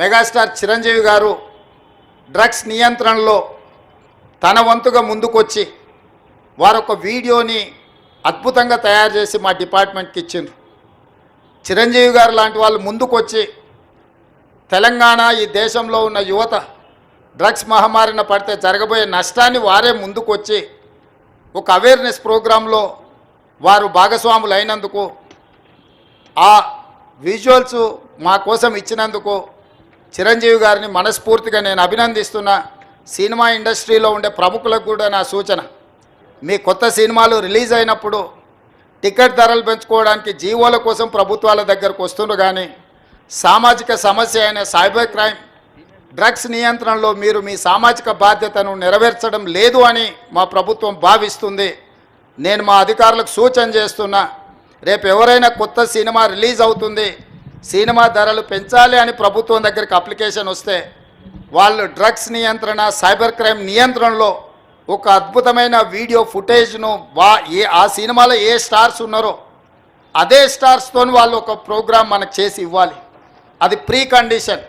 Megastar Chiranjeevi గారు drugs నియంత్రణలో తన వంతుగా ముందుకొచ్చి వారొక వీడియోని అద్భుతంగా తయారు చేసి మా డిపార్ట్మెంట్కి ఇచ్చిండ్రు. చిరంజీవి గారు లాంటి వాళ్ళు ముందుకొచ్చి తెలంగాణ ఈ దేశంలో ఉన్న యువత డ్రగ్స్ మహమ్మారిన పడితే జరగబోయే నష్టాన్ని వారే ముందుకొచ్చి ఒక అవేర్నెస్ ప్రోగ్రాంలో వారు భాగస్వాములు అయినందుకు ఆ విజువల్స్ మా కోసం ఇచ్చినందుకు చిరంజీవి గారిని మనస్ఫూర్తిగా నేను అభినందిస్తున్నా. సినిమా ఇండస్ట్రీలో ఉండే ప్రముఖులకు కూడా నా సూచన. మీ కొత్త సినిమాలు రిలీజ్ అయినప్పుడు టికెట్ ధరలు పెంచుకోవడానికి జీవోల కోసం ప్రభుత్వాల దగ్గరకు వస్తుండ్రు కానీ సామాజిక సమస్య అయిన సైబర్ క్రైమ్ డ్రగ్స్ నియంత్రణలో మీరు మీ సామాజిక బాధ్యతను నెరవేర్చడం లేదు అని మా ప్రభుత్వం భావిస్తుంది. నేను మా అధికారులకు సూచన చేస్తున్నా. రేపు ఎవరైనా కొత్త సినిమా రిలీజ్ అవుతుంది సినిమా ధరలు పెంచాలి అని ప్రభుత్వం దగ్గరికి అప్లికేషన్ వస్తే వాళ్ళు డ్రగ్స్ నియంత్రణ సైబర్ క్రైమ్ నియంత్రణలో ఒక అద్భుతమైన వీడియో ఫుటేజ్ను వా ఏ ఆ సినిమాలో ఏ స్టార్స్ ఉన్నారో అదే స్టార్స్తో వాళ్ళు ఒక ప్రోగ్రామ్ మనకు చేసి ఇవ్వాలి. అది ప్రీ కండిషన్.